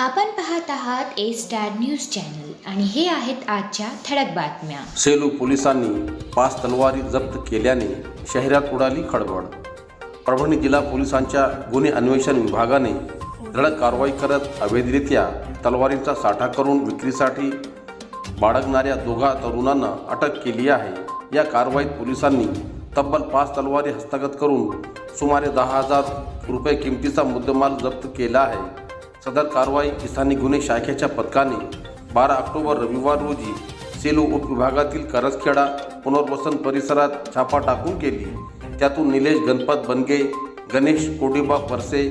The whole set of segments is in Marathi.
आपण पाहत आहात ए स्टार न्यूज चॅनल आणि हे आहेत आजच्या ठळक बातम्या. सेलू पोलिसांनी पाच तलवारी जप्त केल्याने शहरात उडाली खळबळ. परभणी जिल्हा पोलिसांच्या गुन्हे अन्वेषण विभागाने धडक कारवाई करत अवैधरित्या तलवारींचा साठा करून विक्रीसाठी बाळगणाऱ्या दोघा तरुणांना अटक केली आहे. या कारवाईत पोलिसांनी तब्बल पाच तलवारी हस्तगत करून सुमारे दहा हजार रुपये किमतीचा मुद्देमाल जप्त केला आहे. सदर कारवाई स्थानिक गुन्हे शाखेच्या पथकाने बारा ऑक्टोबर रविवार रोजी सेलू उपविभागातील करसखेडा पुनर्वसन परिसरात छापा टाकून केली. त्यातून निलेश गणपत बनगे गणेश कोडिबा परसे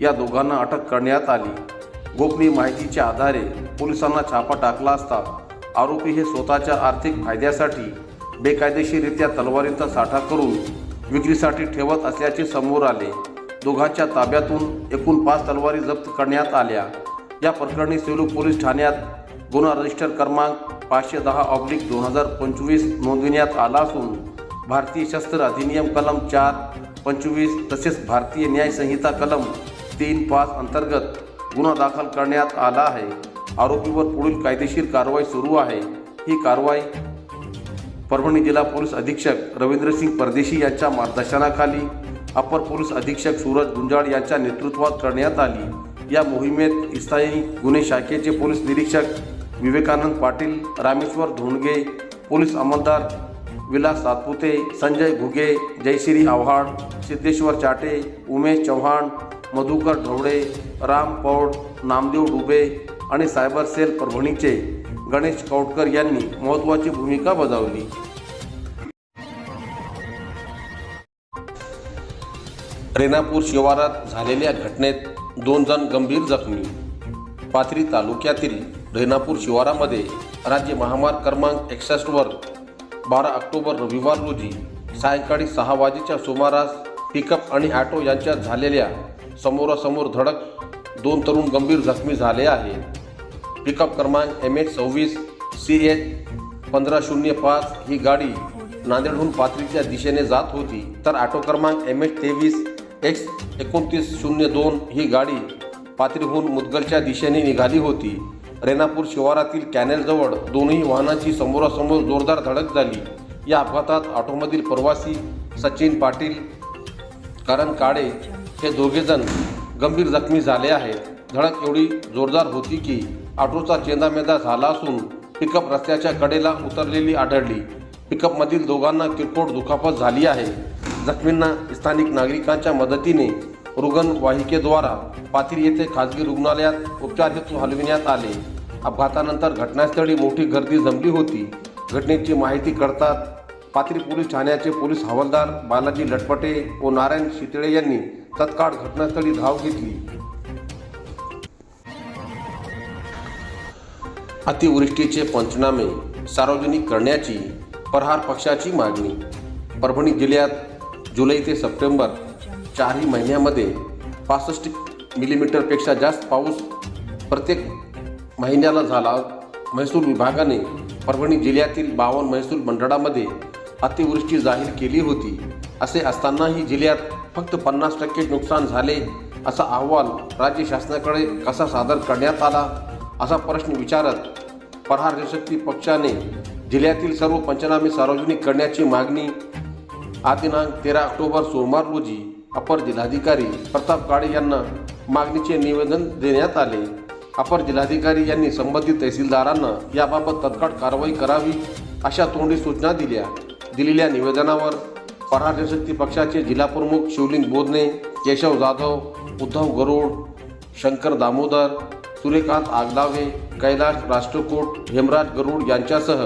या दोघांना अटक करण्यात आली. गोपनीय माहितीच्या आधारे पोलिसांना छापा टाकला असता आरोपी हे स्वतःच्या आर्थिक फायद्यासाठी बेकायदेशीररित्या तलवारींचा साठा करून विक्रीसाठी ठेवत असल्याचे समोर आले. दोघांच्या ताब्यातून एकूण पाच तलवारी जप्त करण्यात आल्या. या प्रकरणी सेलू पोलीस ठाण्यात गुन्हा रजिस्टर क्रमांक पाचशे दहा ऑब्लिक दोन हजार पंचवीस नोंदविण्यात आला असून भारतीय शस्त्र अधिनियम कलम चार पंचवीस तसेच भारतीय न्याय संहिता कलम तीन पाच अंतर्गत गुन्हा दाखल करण्यात आला आहे. आरोपीवर पुढील कायदेशीर कारवाई सुरू आहे. ही कारवाई परभणी जिल्हा पोलीस अधीक्षक रवींद्रसिंग परदेशी यांच्या मार्गदर्शनाखाली अपर पोलीस अधीक्षक सूरज गुंजाळ यांच्या नेतृत्वात करण्यात आली. या मोहिमेत स्थायी गुन्हे शाखेचे पोलीस निरीक्षक विवेकानंद पाटील रामेश्वर धोंडगे पोलीस अंमलदार विलास सातपुते संजय घुगे जयश्री आव्हाड सिद्धेश्वर चाटे उमेश चव्हाण मधुकर ढवळे राम पौड नामदेव डुबे आणि सायबर सेल परभणीचे गणेश कौटकर यांनी महत्त्वाची भूमिका बजावली. रेणापूर शिवारात झालेल्या घटनेत दोन जण गंभीर जखमी. पाथरी तालुक्यातील रेणापूर शिवारामध्ये राज्य महामार्ग क्रमांक एकसष्टवर बारा ऑक्टोबर रविवार रोजी सायंकाळी सहा वाजेच्या सुमारास पिकअप आणि ॲटो यांच्यात झालेल्या समोरासमोर धडक दोन तरुण गंभीर जखमी झाले आहेत. पिकअप क्रमांक एम एच सव्वीस सी एच पंधरा शून्य पाच ही गाडी नांदेडहून पाथरीच्या दिशेने जात होती. तर ऑटो क्रमांक एम एच तेवीस एक्स एकोणतीस शून्य दोन ही गाडी पाथरीहून मुदगलच्या दिशेने निघाली होती. रेणापूर शिवारातील कॅनेलजवळ दोन्ही वाहनांची समोरासमोर जोरदार धडक झाली. या अपघातात ऑटोमधील प्रवासी सचिन पाटील करण काळे हे दोघेजण गंभीर जखमी झाले आहेत. धडक एवढी जोरदार होती की ऑटोचा चेंदामेंदा झाला असून पिकअप रस्त्याच्या कडेला उतरलेली आढळली. पिकअपमधील दोघांना किरकोळ दुखापत झाली आहे. जखमींना स्थानिक नागरिकांच्या मदतीने रुग्णवाहिकेद्वारा पाथरी येथे खाजगी रुग्णालयात उपचार हेतू हलविण्यात आले. अपघातानंतर घटनास्थळी मोठी गर्दी जमली होती. घटनेची माहिती कळतात पाथरी पोलीस ठाण्याचे पोलीस हवालदार बालाजी लटपटे व नारायण शितळे यांनी तत्काळ घटनास्थळी धाव घेतली. अतिवृष्टीचे पंचनामे सार्वजनिक करण्याची प्रहार पक्षाची मागणी. परभणी जिल्ह्यात जुलै ते सप्टेंबर चारही महिन्यामध्ये पासष्ट मिलीमीटरपेक्षा जास्त पाऊस प्रत्येक महिन्याला झाला. महसूल विभागाने परभणी जिल्ह्यातील बावन्न महसूल मंडळामध्ये अतिवृष्टी जाहीर केली होती. असे असतानाही जिल्ह्यात फक्त पन्नास टक्के नुकसान झाले असा अहवाल राज्य शासनाकडे कसा सादर करण्यात आला असा प्रश्न विचारत प्रहार जनशक्ती पक्षाने जिल्ह्यातील सर्व पंचनामे सार्वजनिक करण्याची मागणी आज दिनांक तेरा ऑक्टोबर सोमवार रोजी अपर जिल्हाधिकारी प्रताप काळे यांना मागणीचे निवेदन देण्यात आले. अपर जिल्हाधिकारी यांनी संबंधित तहसीलदारांना याबाबत तत्काळ कारवाई करावी अशा तोंडी सूचना दिल्या. दिलेल्या निवेदनावर प्रहार जनशक्ती पक्षाचे जिल्हाप्रमुख शिवलिंग बोधने केशव जाधव उद्धव गरुड शंकर दामोदर सूर्यकांत आगदावे कैलाश राष्ट्रकूट हेमराज गरुड यांच्यासह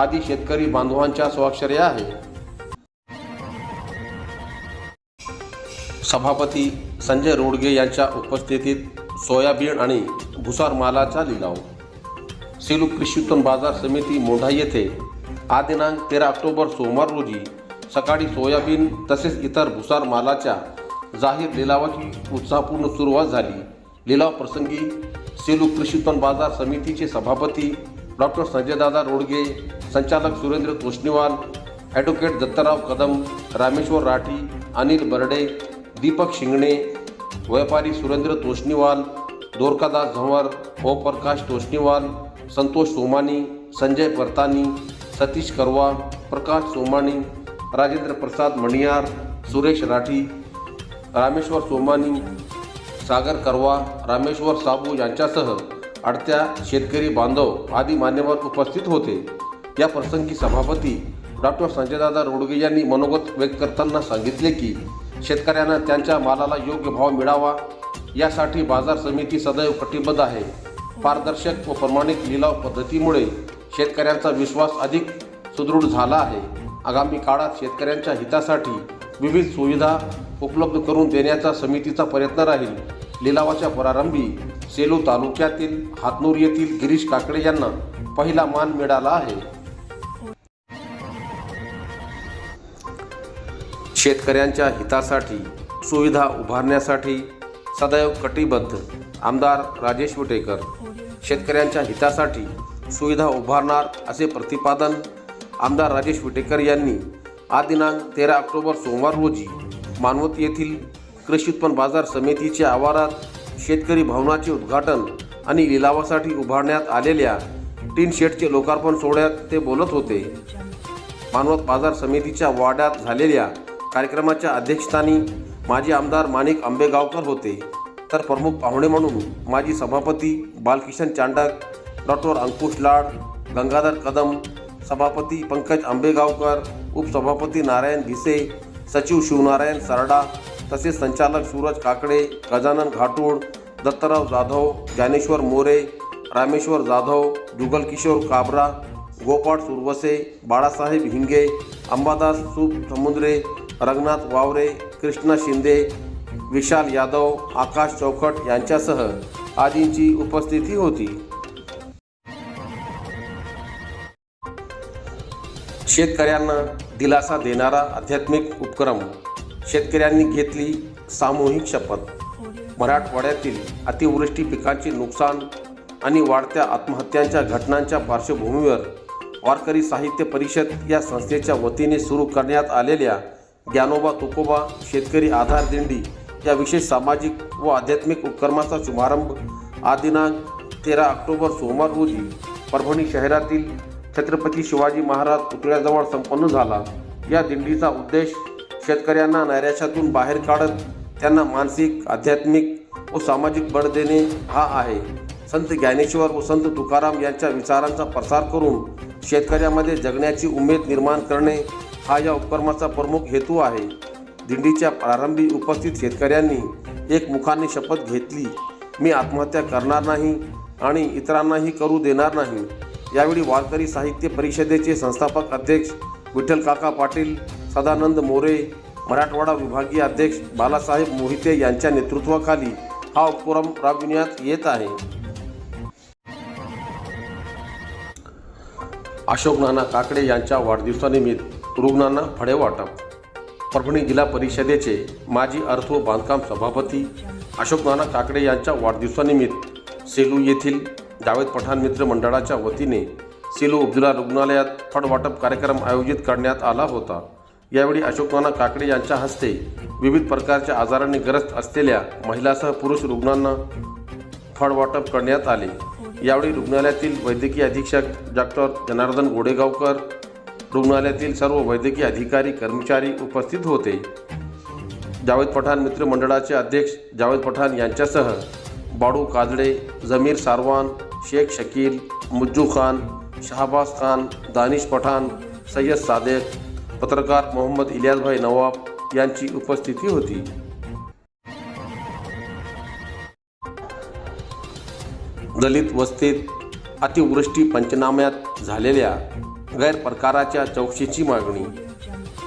आदी शेतकरी बांधवांच्या स्वाक्षऱ्या आहेत. सभापती संजय रोडगे यांच्या उपस्थितीत सोयाबीन आणि भुसार मालाचा लिलाव. सेलू कृषी उत्पन्न बाजार समिती मोढा येथे आज दिनांक तेरा ऑक्टोबर सोमवार रोजी सकाळी सोयाबीन तसेच इतर भुसार मालाच्या जाहीर लिलावाची उत्साहपूर्ण सुरुवात झाली. लिलाव प्रसंगी सेलू कृषी उत्पन्न बाजार समितीचे सभापती डॉक्टर संजयदादा रोडगे संचालक सुरेंद्र तोष्णीवाल ॲडव्होकेट दत्तराव कदम रामेश्वर राठी अनिल बर्डे दीपक शिंगणे व्यापारी सुरेंद्र तोष्णीवाल दोरकादास झंवर ओमप्रकाश तोष्णीवाल संतोष सोमानी संजय परतानी सतीश करवा प्रकाश सोमानी राजेंद्र प्रसाद मणियार सुरेश राठी रामेश्वर सोमानी सागर करवा रामेश्वर साबू यांच्यासह अडत्या शेतकरी बांधव आदी मान्यवर उपस्थित होते. या प्रसंगी सभापती डॉक्टर संजयदादा रोडगे यांनी मनोगत व्यक्त करताना सांगितले की शेतकऱ्यांना त्यांच्या मालाला योग्य भाव मिळावा यासाठी बाजार समिती सदैव कटिबद्ध आहे. पारदर्शक व प्रमाणित लिलाव पद्धतीमुळे शेतकऱ्यांचा विश्वास अधिक सुदृढ झाला आहे. आगामी काळात शेतकऱ्यांच्या हितासाठी विविध सुविधा उपलब्ध करून देण्याचा समितीचा प्रयत्न राहील. लिलावाच्या प्रारंभी सेलू तालुक्यातील हातनूर येथील गिरीश काकडे यांना पहिला मान मिळाला आहे. शेतकऱ्यांच्या हितासाठी सुविधा उभारण्यासाठी सदैव कटिबद्ध आमदार राजेश विटेकर. शेतकऱ्यांच्या हितासाठी सुविधा उभारणार असे प्रतिपादन आमदार राजेश विटेकर यांनी आज दिनांक तेरा ऑक्टोबर सोमवार रोजी मानवत येथील कृषी उत्पन्न बाजार समितीच्या आवारात शेतकरी भवनाचे उद्घाटन आणि लिलावासाठी उभारण्यात आलेल्या टीन शेडचे लोकार्पण सोहळ्यात ते बोलत होते. मानवत बाजार समितीच्या वाड्यात झालेल्या कार्यक्रमाच्या अध्यक्षस्थानी माजी आमदार माणिक आंबेगावकर होते. तर प्रमुख पाहुणे म्हणून माजी सभापती बालकिशन चांडक डॉक्टर अंकुश लाड गंगाधर कदम सभापती पंकज आंबेगावकर उपसभापती नारायण भिसे सचिव शिवनारायण सरडा तसेच संचालक सूरज काकडे गजानन घाटूळ दत्तराव जाधव ज्ञानेश्वर मोरे रामेश्वर जाधव जुगल किशोर काबरा गोपाळ सुरवसे बाळासाहेब हिंगे अंबादास सुप समुद्रे रंगनाथ वावरे कृष्णा शिंदे विशाल यादव आकाश चौखट यांच्यासह आदींची उपस्थिती होती. शेतकऱ्यांना दिलासा देणारा आध्यात्मिक उपक्रम शेतकऱ्यांनी घेतली सामूहिक शपथ. मराठवाड्यातील अतिवृष्टी पिकांचे नुकसान आणि वाढत्या आत्महत्यांच्या घटनांच्या पार्श्वभूमीवर वारकरी साहित्य परिषद या संस्थेच्या वतीने सुरू करण्यात आलेल्या ज्ञानोबा तुकोबा शेतकरी आधार दिंडी या विशेष सामाजिक व आध्यात्मिक उपक्रमाचा शुभारंभ आज दिनांक तेरा ऑक्टोबर सोमवार रोजी परभणी शहरातील छत्रपती शिवाजी महाराज पुतळ्याजवळ संपन्न झाला. या दिंडीचा उद्देश शेतकऱ्यांना नैराश्यातून बाहेर काढत त्यांना मानसिक आध्यात्मिक व सामाजिक बळ देणे हा आहे. संत ज्ञानेश्वर व संत तुकाराम यांच्या विचारांचा प्रसार करून शेतकऱ्यामध्ये जगण्याची उमेद निर्माण करणे हा या उपक्रमाचा प्रमुख हेतू आहे. दिंडीच्या प्रारंभी उपस्थित शेतकऱ्यांनी एक मुखाने शपथ घेतली. मी आत्महत्या करणार नाही आणि इतरांनाही करू देणार नाही. यावेळी वारकरी साहित्य परिषदेचे संस्थापक अध्यक्ष विठ्ठल काका पाटील सदानंद मोरे मराठवाडा विभागीय अध्यक्ष बालासाहेब मोहिते यांच्या नेतृत्वाखाली हा उपक्रम राबविण्यात येत आहे. अशोक नाना काकडे यांच्या वाढदिवसानिमित्त रुग्णांना फळे वाटप. परभणी जिल्हा परिषदेचे माजी अर्थ व बांधकाम सभापती अशोक नाना काकडे यांच्या वाढदिवसानिमित्त सेलू येथील जावेद पठाण मित्र मंडळाच्या वतीने सेलू उपजिल्हा रुग्णालयात फळ वाटप कार्यक्रम आयोजित करण्यात आला होता. यावेळी अशोक नाना काकडे यांच्या हस्ते विविध प्रकारच्या आजारांनी ग्रस्त असलेल्या महिलासह पुरुष रुग्णांना फळ वाटप करण्यात आले. यावेळी रुग्णालयातील वैद्यकीय अधीक्षक डॉक्टर जनार्दन गोडेगावकर रुग्णालयातील सर्व वैद्यकीय अधिकारी कर्मचारी उपस्थित होते. जावेद पठाण मित्रमंडळाचे अध्यक्ष जावेद पठाण यांच्यासह बाडू काजडे जमीर सारवान शेख शकील मुज्जू खान शहाबाज खान दानिश पठाण सय्यद सादेक पत्रकार मोहम्मद इलियासभाई नवाब यांची उपस्थिती होती. दलित वस्तीत अतिवृष्टी पंचनाम्यात झालेल्या गैरप्रकाराच्या चौकशीची मागणी.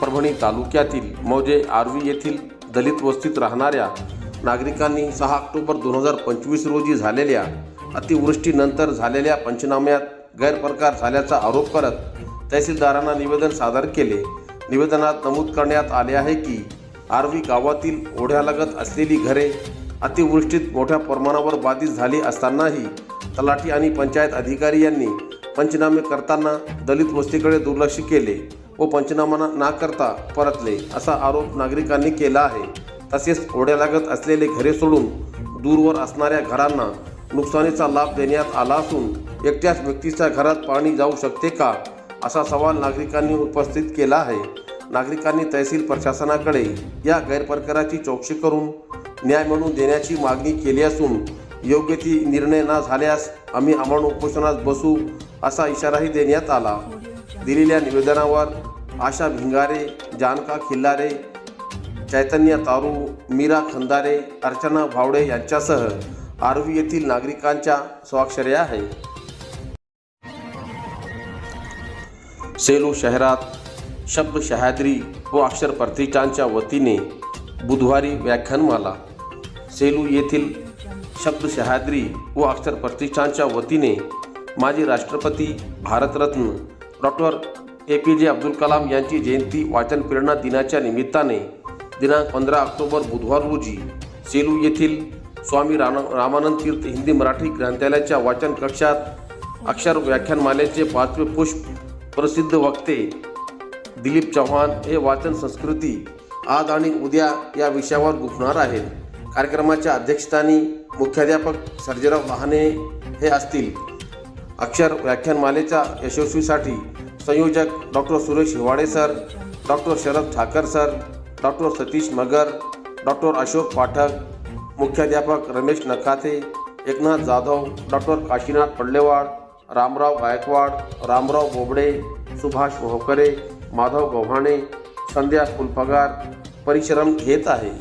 परभणी तालुक्यातील मौजे आर्वी येथील दलित वस्तीत राहणाऱ्या नागरिकांनी सहा ऑक्टोबर दोन हजार पंचवीस रोजी झालेल्या अतिवृष्टीनंतर झालेल्या पंचनाम्यात गैरप्रकार झाल्याचा आरोप करत तहसीलदारांना निवेदन सादर केले. निवेदनात नमूद करण्यात आले आहे की आर्वी गावातील ओढ्यालगत असलेली घरे अतिवृष्टीत मोठ्या प्रमाणावर बाधित झाली असतानाही तलाठी आणि पंचायत अधिकारी यांनी पंचनामे करताना दलित वस्तीकडे दुर्लक्ष केले व पंचनामा ना करता परतले असा आरोप नागरिकांनी केला आहे. तसेच ओढ्यालागत असलेले घरे सोडून दूरवर असणाऱ्या घरांना नुकसानीचा लाभ देण्यात आला असून एकट्याच व्यक्तीच्या घरात पाणी जाऊ शकते का असा सवाल नागरिकांनी उपस्थित केला आहे. नागरिकांनी तहसील प्रशासनाकडे या गैरप्रकाराची चौकशी करून न्याय म्हणून देण्याची मागणी केली असून योग्य ती निर्णय न झाल्यास आम्ही आम्हाला उपोषणात बसू असा इशाराही देण्यात आला. दिलेल्या निवेदनावर आशा भिंगारे जानका खिल्लारे चैतन्य तारू मीरा खंदारे अर्चना भावडे यांच्यासह आरवी येथील नागरिकांच्या स्वाक्षऱ्या आहे. सेलू शहरात शब्द शहाद्री व अक्षर प्रतिष्ठानच्या वतीने बुधवारी व्याख्यानमाला. सेलू येथील शब्द शहाद्री व अक्षर प्रतिष्ठानच्या वतीने माजी राष्ट्रपती भारतरत्न डॉक्टर ए पी जे अब्दुल कलाम यांची जयंती वाचन प्रेरणा दिनाच्या निमित्ताने दिनांक पंधरा ऑक्टोबर बुधवार रोजी सेलू येथील स्वामी राम रामानंद तीर्थ हिंदी मराठी ग्रंथालयाच्या वाचन कक्षात अक्षर व्याख्यानमालेचे पाचवे पुष्प प्रसिद्ध वक्ते दिलीप चव्हाण हे वाचन संस्कृती आज आणि उद्या या विषयावर गुफणार आहेत. कार्यक्रमाच्या अध्यक्षस्थानी मुख्याध्यापक सर्जेराव लहाने हे असतील. अक्षर व्याख्यानमालेच्या यशस्वीसाठी संयोजक doctor Suresh Hiwade sir doctor Sharad Thakar sir doctor Satish Magar doctor Ashok Pathak मुख्याध्यापक रमेश नखाते एकनाथ जाधव डॉक्टर काशीनाथ पडलेवाड रामराव गायकवाड रामराव बोबडे सुभाष मोहकरे माधव गव्हाणे संध्या फुलपगार परिश्रम घेत आहे.